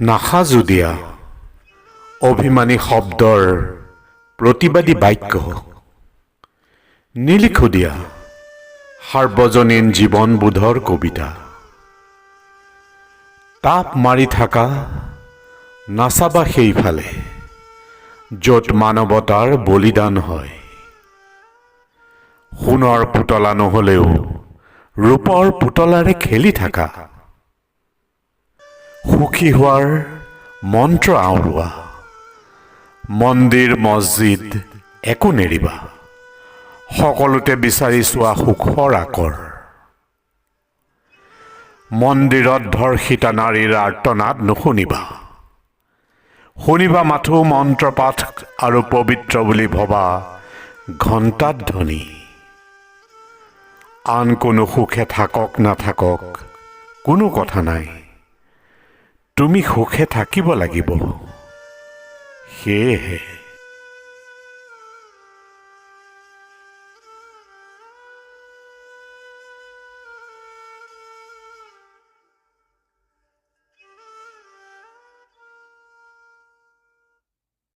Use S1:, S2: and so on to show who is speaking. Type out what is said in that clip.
S1: নাসাজু দিয়া। অভিমানী শব্দৰ প্ৰতিবাদী বাক্য। নিলিখো দিয়া। সাৰ্বজনীন জীৱনবোধৰ কবিতা। তাপ মাৰি থকা, নাচাবা সেইফালে, য'ত মানৱতাৰ বলিদান হয়। সোণৰ পুতলা নহ'লেও ৰূপৰ পুতলাৰে খেলি থাকা। সুখী হোৱাৰ মন্ত্ৰ আওৰোৱা। মন্দিৰ, মছজিদ, একো নেৰিবা। সকলোতে বিচাৰি চোৱা সুখৰ আকৰ। মন্দিৰত ধৰ্ষিতা নাৰীৰ আৰ্তনাদ নুশুনিবা। শুনিবা মাথো মন্ত্ৰপাঠ আৰু পবিত্ৰ বুলি ভবা ঘণ্টাত ধ্বনি। আন কোনো সুখে থাকক, নাথাকক কোনো কথা নাই। তুমি সুখে থাকিব লাগিব। সেয়েহে